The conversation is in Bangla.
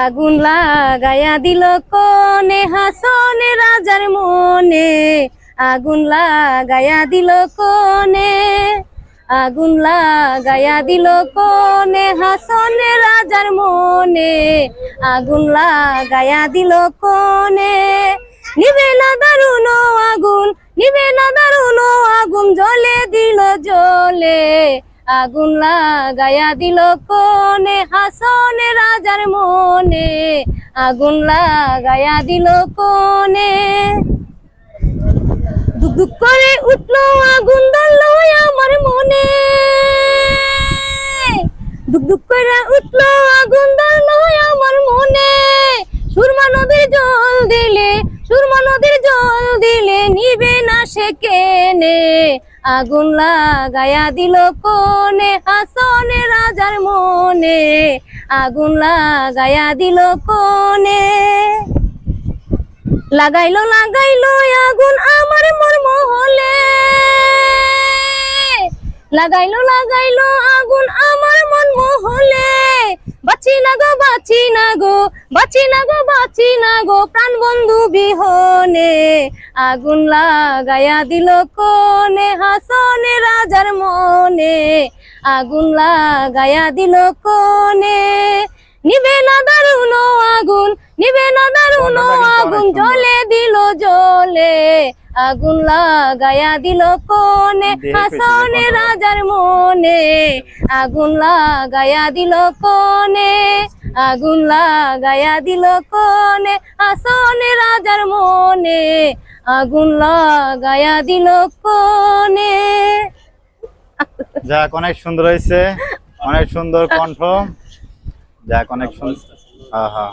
আগুন লাগায়া দিল কোনে হাসনে রাজার মনে। আগুন লাগায়া দিল কোনে আগুন লাগায়া দিল কোনে হাসনে রাজার মনে। আগুন লাগায়া দিল কোনে নিবে না দারুণ আগুন, নিবে না দারুণ আগুন, জ্বলে দিল জ্বলে। আগুন লাগায়া দিল কোনে হাসনে রাজার মনে। আগুন লাগায়া দিল কোনে দুক করে উঠল, আগুন ধরলো আমার মনে। দুক করে উঠল, আগুন ধরলো আমার মনে। জল দিলে নিবে না সে কেনে? আগুন লাগায়া দিল কোনে হাসনে রাজার মনে। আগুন লাগায়া দিল কোনে লাগাইলো লাগাইলো আগুন আমার মোর মহলে লাগাইলো লাগাইলো আগুন আমার মন মহলে বাঁচি না গো বাঁচি না গো বাঁচি না গো বাঁচি না গো প্রাণ বন্ধু বিহনে। আগুন লাগায়া দিল কোনে হাসনে রাজার মনে। আগুন লাগায়া দিল কোনে নিবে না দারুণ আগুন নিবে না দারুণ আগুন জ্বলে দিল জ্বলে। আগুন লাগায়া দিল কোনে হাসনে রাজার মনে। আগুন লাগায়া দিল কোনে আগুন লাগায়া দিল কোনে আসনে রাজার মনে। আগুন লাগায়া দিল কোনে যাক, অনেক সুন্দর হয়েছে। অনেক সুন্দর কণ্ঠ। যাক, অনেক সুন্দর হ্যাঁ হ্যাঁ